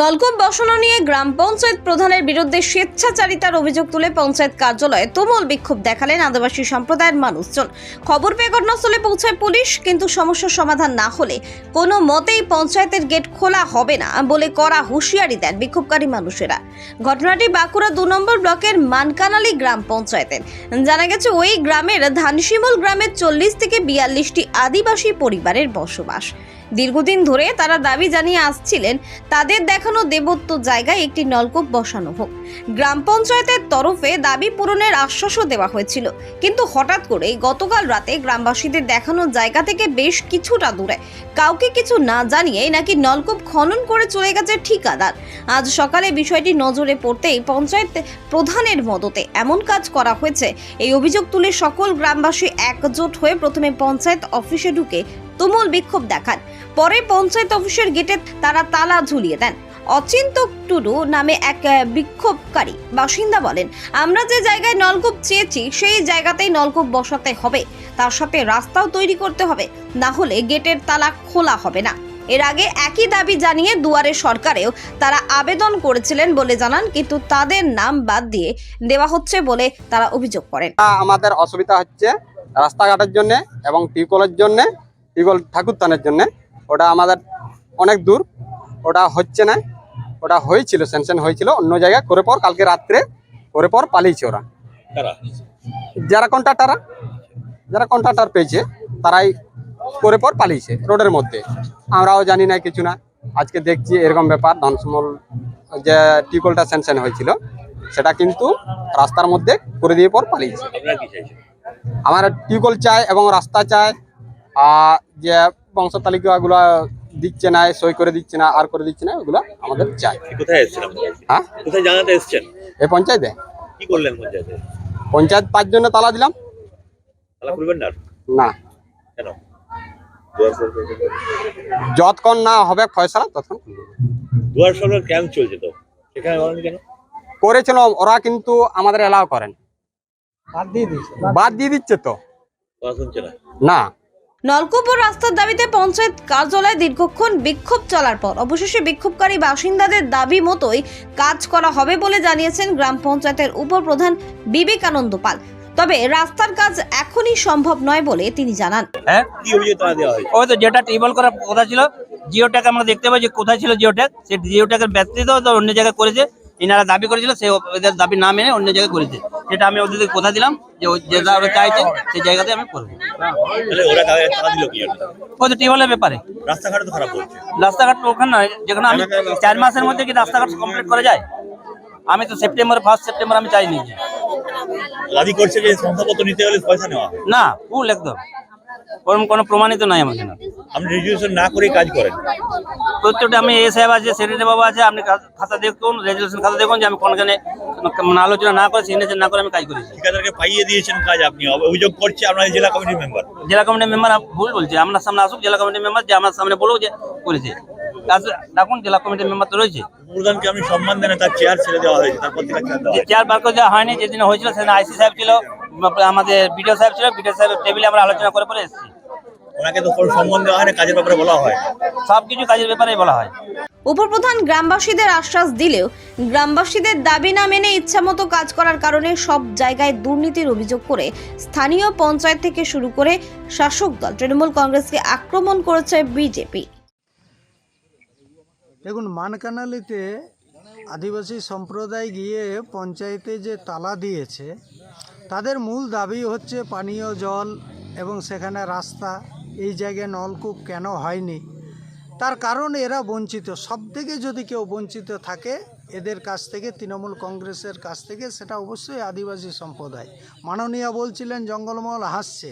নলকূপ বসানো নিয়ে গ্রাম পঞ্চায়েত প্রধানের বিরুদ্ধে স্বেচ্ছাচারিতার অভিযোগ তুলে পঞ্চায়েত কার্যালয়ে তুমুল বিক্ষোভ দেখালেন আদিবাসী সম্প্রদায়ের মানুষজন। খবর পেয়ে ঘটনাস্থলে পৌঁছায় পুলিশ, কিন্তু সমস্যার সমাধান না হলে কোনো মতেই পঞ্চায়েতের গেট খোলা হবে না বলে করা হুঁশিয়ারি দেন বিক্ষোভকারী মানুষেরা। ঘটনাটি বাঁকুড়া দু নম্বর ব্লকের মানকানালি গ্রাম পঞ্চায়েতের। জানা গেছে, ওই গ্রামের ধানশিমল গ্রামের চল্লিশ থেকে বিয়াল্লিশটি আদিবাসী পরিবারের বসবাস। দীর্ঘদিন ধরে তারা দাবি জানিয়ে আসছিলেন, তাদের দেখানো দেবত্ব জায়গায় একটি নলকূপ বসানো হোক। গ্রাম পঞ্চায়েতের তরফে দাবি পূরণের আশ্বাসও দেওয়া হয়েছিল। কিন্তু হঠাৎ করে গতকাল রাতে গ্রামবাসীদের দেখানো জায়গা থেকে বেশ কিছুটা দূরে, কাউকে কিছু না জানিয়ে নাকি নলকূপ খনন করে চলে গেছে ঠিকাদার। আজ সকালে বিষয়টি নজরে পড়তেই পঞ্চায়েত প্রধানের মদতে এমন কাজ করা হয়েছে। এই অভিযোগ তুলে সকল গ্রামবাসী একজোট হয়ে প্রথমে পঞ্চায়েত অফিসে ঢুকে তুমুল বিক্ষোভ দেখান। পরে পঞ্চায়েত অফিসের গেটে তারা তালা ঝুলিয়ে দেন। অচিন্ত টুডু নামে এক বিক্ষোভকারী বাসিন্দা বলেন, আমরা যে জায়গায় নলকূপ চেয়েছি, সেই জায়গাতেই নলকূপ বসাতে হবে। তার সাথে রাস্তাও তৈরি করতে হবে। না হলে গেটের তালা খোলা হবে না। এর আগে একই দাবি জানিয়ে দুয়ারে সরকারেও তারা আবেদন করেছিলেন বলে জানান, কিন্তু তাদের নাম বাদ দিয়ে দেওয়া হচ্ছে বলে তারা অভিযোগ করেন। আমাদের অসুবিধা হচ্ছে রাস্তাঘাটের জন্য এবং টিউকলের জন্য। টিউকল ঠাকুরতানের জন্য। ওটা আমাদের অনেক দূর। ওটা হচ্ছে না। ওটা হয়েছিল স্যাংশন হয়েছিল অন্য জায়গায় করে পর কালকে রাত্রে করে পর পালিয়েছে ওরা। যারা কন্ট্রাক্টাররা যারা কন্ট্রাক্টার পেয়েছে তারাই করে পর পালিয়েছে রোডের মধ্যে। আমরাও জানি না কিছু না। আজকে দেখছি এরকম ব্যাপার ধনসমল যে টিউকলটা স্যাংশন হয়েছিল সেটা কিন্তু রাস্তার মধ্যে করে দিয়ে পর পালিয়েছে। আমার টিউবওয়েল চাই এবং রাস্তা চাই আর যে বংশ তালিকা তালিকাগুলো দিচ্ছে না সই করে দিচ্ছে না আর করে দিচ্ছে না ওগুলো আমাদের চাই। কোথায় হ্যাঁ? কোথায় জানাতে এসেছেন? এই পঞ্চায়েতে। কি করলেন পঞ্চায়েতে? পঞ্চায়েত পাঁচ জন্য তালা দিলাম। তালা খুলবেন না না। কেন? যতক্ষণ না হবে ফয়সলা। দুয়ার সরকার ক্যাম্প চলছে তো। সেখানে বলেন কেন? করেছিল ওরা কিন্তু আমাদের এলাও করেন। বাদ দিয়ে দিচ্ছে তো। না। নলকূপ ও রাস্তার দাবিতে পঞ্চায়েত কার্যালয়ে দীর্ঘক্ষণ বিক্ষোভ চলার পর অবশেষে বিক্ষোভকারী বাসিন্দাদের দাবি মতোই কাজ করা হবে বলে জানিয়েছেন গ্রাম পঞ্চায়েতের উপপ্রধান বিবেকানন্দ পাল। তবে রাস্তার কাজ এখনই সম্ভব নয় বলে তিনি জানান। হ্যাঁ? কি অভিযোগ তারা দেওয়া হয়েছে? ওই তো যেটা টেবল করার কথা ছিল জিও ট্যাগ আমরা দেখতে পাই যে কোথায় ছিল জিও ট্যাগ সেই জিও ট্যাগের ব্যক্তিত অন্য জায়গায় করেছে। এনারা দাবি করেছিল সে ওদের দাবি না মেনে অন্য জায়গায় করেছে। যেটা আমি ওদের কথা দিলাম যে যেটা ওরা চাইছে সেই জায়গাতে আমি করব। তো টেবলের ব্যাপারে। রাস্তাঘাট তো খারাপ হচ্ছে রাস্তাঘাট তো ওখানে নয় যেখানে আমি চার মাসের মধ্যে কি রাস্তাঘাট কমপ্লিট করা যায়? আমি তো সেপ্টেম্বর ফার্স্ট সেপ্টেম্বর আমি চাই নিয়েছি দাবি করছে যে শংসাপত্র নিতে হলে পয়সা নেওয়া। না ফুল একদম। ওরকম কোনো প্রমাণিত নাই আমার আপনি রেজিস্ট্রেশন না কাজ করেন? প্রত্যেকটা আমি এ সাহেব আছে সেক্রেটারি বাবা আছে আপনি খাতা দেখুন রেজুলেশন খাতা দেখুন যে আমি কোনখানে আলোচনা না করে সিগনেচার না করে আমি কাজ করেছি। ঠিকাদারকে পাইয়ে দিয়েছেন কাজ আপনি অভিযোগ করছে আপনার জেলা কমিটির মেম্বার জেলা কমিটির মেম্বার ভুল বলছে আপনার সামনে আসুক জেলা কমিটির মেম্বার যে আমার সামনে বলুক যে করেছে। ডাকুন জেলা কমিটির মেম্বার তো রয়েছে। প্রধানকে আপনি সম্মান দেন তার চেয়ার ছেড়ে দেওয়া হয়েছে তারপর। চেয়ার বার করে দেওয়া হয়নি যেদিন হয়েছিল সেদিন আইসি সাহেব ছিল আমাদের বিডিও সাহেব ছিল বিডিও সাহেবের টেবিলে আমরা আলোচনা করে পরে এসেছি। ওনাকে তো কোনো সম্মান দেওয়া হয় না কাজের ব্যাপারে বলা হয়। সব কিছু কাজের ব্যাপারেই বলা হয়। উপপ্রধান গ্রামবাসীদের আশ্বাস দিলেও গ্রামবাসীদের দাবি না মেনে ইচ্ছামতো কাজ করার কারণে সব জায়গায় দুর্নীতির অভিযোগ করে স্থানীয় পঞ্চায়েত থেকে শুরু করে শাসক দল তৃণমূল কংগ্রেসকে আক্রমণ করেছে বিজেপি। দেখুন মানকানালিতে আদিবাসী সম্প্রদায় গিয়ে পঞ্চায়েতে যে তালা দিয়েছে তাদের মূল দাবি হচ্ছে পানীয় জল এবং সেখানে রাস্তা। এই জায়গায় নলকূপ কেন হয়নি? তার কারণ এরা বঞ্চিত। সব থেকে যদি কেউ বঞ্চিত থাকে, এদের কাছ থেকে, তৃণমূল কংগ্রেসের কাছ থেকে, সেটা অবশ্যই আদিবাসী সম্প্রদায়। মাননীয় বলছিলেন, জঙ্গলমহল হাসছে।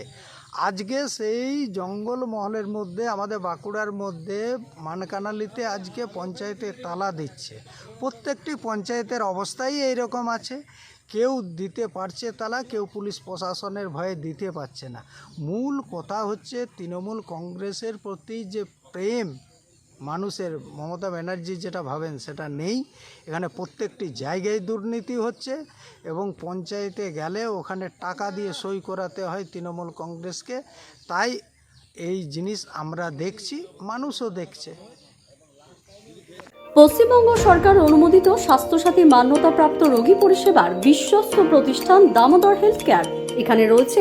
আজকে সেই জঙ্গলমহলের মধ্যে, আমাদের বাঁকুড়ার মধ্যে মানকানালিতে আজকে পঞ্চায়েতে তালা দিচ্ছে। প্রত্যেকটি পঞ্চায়েতের অবস্থাই এইরকম আছে। কেউ দিতে পারছে তালা, কেউ পুলিশ প্রশাসনের ভয়ে দিতে পারছে না। মূল কথা হচ্ছে, তৃণমূল কংগ্রেসের প্রতি যে প্রেম মানুষের মমতা ব্যানার্জি যেটা ভাবেন সেটা নেই। এখানে প্রত্যেকটি জায়গায় দুর্নীতি হচ্ছে এবং পঞ্চায়েতে গেলে ওখানে টাকা দিয়ে সই করাতে হয় তৃণমূল কংগ্রেসকে। তাই এই জিনিস আমরা দেখছি, মানুষও দেখছে। পশ্চিমবঙ্গ সরকার অনুমোদিত স্বাস্থ্যসাথী মান্যতাপ্রাপ্ত রোগী পরিষেবার বিশ্বস্ত প্রতিষ্ঠান দামোদর হেলথ কেয়ার। এখানে রয়েছে